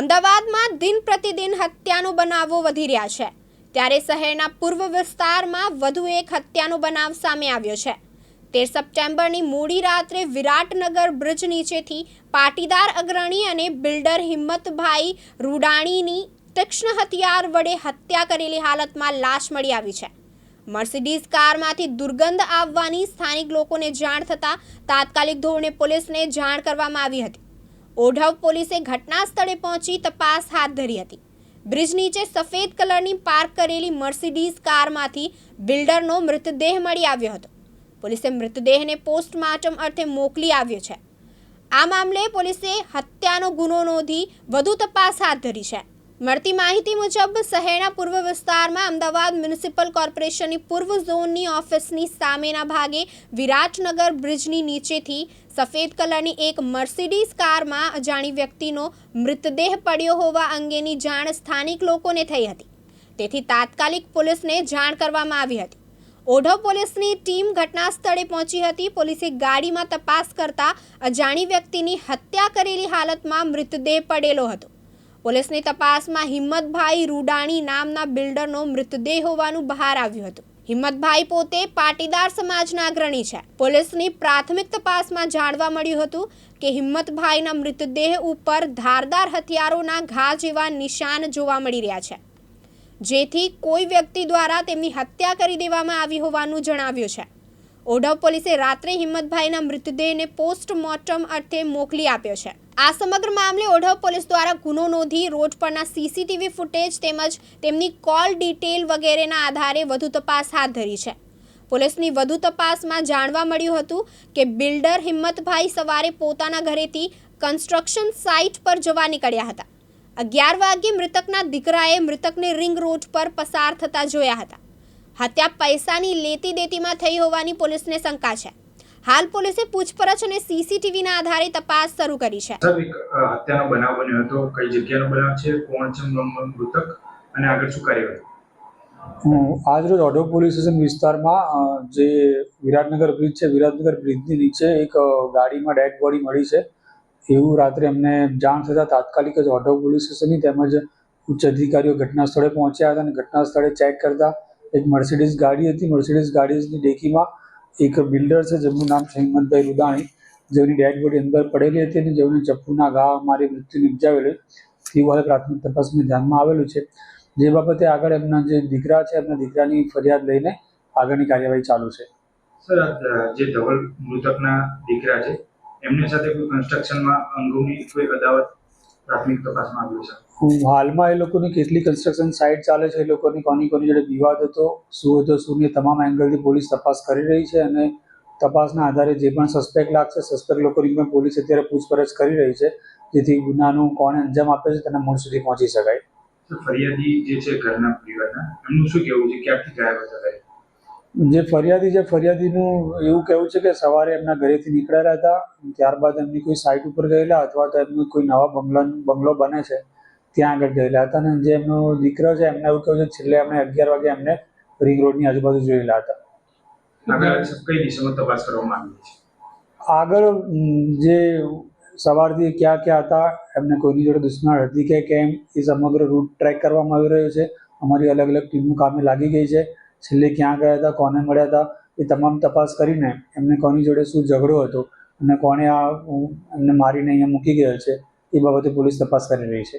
અમદાવાદમાં દિન પ્રતિદિન હત્યાનો બનાવો વધી રહ્યા છે. ત્યારે શહેરના પૂર્વ વિસ્તારમાં વધુ એક હત્યાનો બનાવ સામે આવ્યો છે. તેર સપ્ટેમ્બરની મોડી રાત્રે વિરાટનગર બ્રિજ નીચેથી પાટીદાર અગ્રણી અને બિલ્ડર હિંમતભાઈ રૂડાણીની તીક્ષ્ણ હથિયાર વડે હત્યા કરેલી હાલતમાં લાશ મળી આવી છે. મર્સિડીઝ કારમાંથી દુર્ગંધ આવવાની સ્થાનિક લોકોને જાણ થતાં તાત્કાલિક ધોરણે પોલીસને જાણ કરવામાં આવી હતી. ઓઢવ પોલીસે ઘટના સ્થળે પહોંચી તપાસ હાથ ધરી હતી. બ્રિજ નીચે સફેદ કલરની પાર્ક કરેલી મર્સિડીઝ કારમાંથી બિલ્ડરનો મૃતદેહ મળી આવ્યો હતો. પોલીસે મૃતદેહને પોસ્ટમોર્ટમ અર્થે મોકલી આવ્યો છે. આ મામલે પોલીસે હત્યાનો ગુનો નોંધી વધુ તપાસ હાથ ધરી છે. મળતી માહિતી મુજબ, શહેરના પૂર્વ વિસ્તારમાં અમદાવાદ મ્યુનિસિપલ કોર્પોરેશનની પૂર્વ ઝોનની ઓફિસની સામેના ભાગે વિરાટનગર બ્રિજની નીચેથી સફેદ કલરની એક મર્સિડીઝ કારમાં અજાણી વ્યક્તિનો મૃતદેહ પડ્યો હોવા અંગેની જાણ સ્થાનિક લોકોને થઈ હતી. તેથી તાત્કાલિક પોલીસને જાણ કરવામાં આવી હતી. ઓઢવ પોલીસની ટીમ ઘટના સ્થળે પહોંચી હતી. પોલીસે ગાડીમાં તપાસ કરતા અજાણી વ્યક્તિની હત્યા કરેલી હાલતમાં મૃતદેહ પડેલો હતો. પોલીસની તપાસમાં હિંમતભાઈ રૂડાણી નામના બિલ્ડરનો મૃતદેહ હોવાનું બહાર આવ્યું હતું. હિંમતભાઈ પોતે પાટીદાર સમાજના અગ્રણી છે. પોલીસની પ્રાથમિક તપાસમાં જાણવા મળ્યું હતું કે હિંમતભાઈના મૃતદેહ ઉપર ધારદાર હથિયારોના ઘા જેવા નિશાન જોવા મળી રહ્યા છે. જેથી કોઈ વ્યક્તિ દ્વારા તેમની હત્યા કરી દેવામાં આવી હોવાનું જણાવ્યું છે. ઓઢવ પોલીસે રાત્રે હિંમતભાઈના મૃતદેહને પોસ્ટમોર્ટમ અર્થે મોકલી આપ્યો છે. આ સમગ્ર મામલે ઓઢવ પોલીસ દ્વારા ગુનો નોંધી રોડ પરના સીસીટીવી ફૂટેજ તેમજ તેમની કોલ ડિટેલ વગેરેના આધારે વધુ તપાસ હાથ ધરી છે. પોલીસની વધુ તપાસમાં જાણવા મળ્યું હતું કે બિલ્ડર હિંમતભાઈ સવારે પોતાના ઘરેથી કન્સ્ટ્રક્શન સાઇટ પર જવા નીકળ્યા હતા. અગિયાર વાગ્યે મૃતકના દીકરાએ મૃતકને રિંગ રોડ પર પસાર થતા જોયા હતા. હત્યા પૈસાની લેતી દેતીમાં થઈ હોવાની પોલીસને શંકા છે. હાલ પોલીસે પૂછપરછ અને સીસીટીવીના આધારે તપાસ શરૂ કરી છે. સાહેબ એક હત્યાનો બનાવ બન્યો હતો. કઈ જગ્યાનો બનાવ છે? કોણ છે? મૃતક? અને આગળ શું કાર્યવાહી? આજરોજ ઓઢવ પોલીસ સ્ટેશન વિસ્તારમાં જે વિરાટનગર બ્રિજ છે વિરાટનગર બ્રિજની નીચે એક ગાડીમાં ડેડ બોડી મળી છે. એવું રાત્રે અમને જાણ થતાં તાત્કાલિક જ ઓઢવ પોલીસ સ્ટેશનની તેમજ ઉચ્ચ અધિકારીઓ ઘટના સ્થળે પહોંચ્યા હતા અને ઘટના સ્થળે ચેક કરતા એક મર્સિડીઝ ગાડી હતી. મર્સિડીઝ ગાડીની ડેકીમાં એક બિલ્ડર છે, જેમનું નામ છે હિંમતભાઈ રૂદાણી. જેમની ડેડ બોડી અંદર પડેલી હતી અને જેમને ચપ્પુના ઘા મારી મૃત્યુ નિપજાવેલું તેવું હાલ પ્રાથમિક તપાસમાં ધ્યાનમાં આવેલું છે. જે બાબતે આગળ એમના જે દીકરા છે, એમના દીકરાની ફરિયાદ લઈને આગળની કાર્યવાહી ચાલુ છે. સર જે ધવલ મૃતકના દીકરા છે, એમની સાથે કોઈ કન્સ્ટ્રક્શનમાં અંગોની કોઈ અદાવત પ્રાથમિક તપાસમાં આવ્યું છે? હાલમાં એ લોકોની કેટલી કન્સ્ટ્રક્શન સાઇટ ચાલે છે એ લોકોની કોની કોની જોડે વિવાદ હતો શું હતો શું નહીં તમામ એંગલથી પોલીસ તપાસ કરી રહી છે અને તપાસના આધારે જે પણ સસ્પેક્ટ લાગશે સસ્પેક્ટ લોકોની પણ પોલીસ અત્યારે પૂછપરછ કરી રહી છે જેથી ગુનાનું કોણે અંજામ આપે છે તેના મૂળ સુધી પહોંચી શકાય. ફરિયાદી જે છે ઘરના પરિવારના એમનું શું કહેવું છે? ક્યાંથી ગાયબ હતા જે ફરિયાદી છે ફરિયાદીનું એવું કહેવું છે કે સવારે એમના ઘરેથી નીકળેલા હતા ત્યારબાદ એમની કોઈ સાઇટ ઉપર ગયેલા અથવા તો એમનું કોઈ નવા બંગલા બંગલો બને છે ત્યાં આગળ ગયેલા હતા. અને જે એમનો દીકરો છે એમને એવું કહ્યું છે છેલ્લે એમને અગિયાર વાગે એમને રિંગ રોડની આજુબાજુ જોયેલા હતા. આગળ જે સવારથી ક્યાં ક્યાં હતા એમને કોઈની જોડે દુશ્મન હતી કે કેમ એ સમગ્ર રૂટ ટ્રેક કરવામાં આવી રહ્યો છે. અમારી અલગ અલગ ટીમનું કામે લાગી ગઈ છે. છેલ્લે ક્યાં ગયા હતા કોને મળ્યા હતા એ તમામ તપાસ કરીને એમને કોની જોડે શું ઝઘડો હતો અને કોણે આ એમને મારીને અહીંયા મૂકી ગયો છે એ બાબતે પોલીસ તપાસ કરી રહી છે.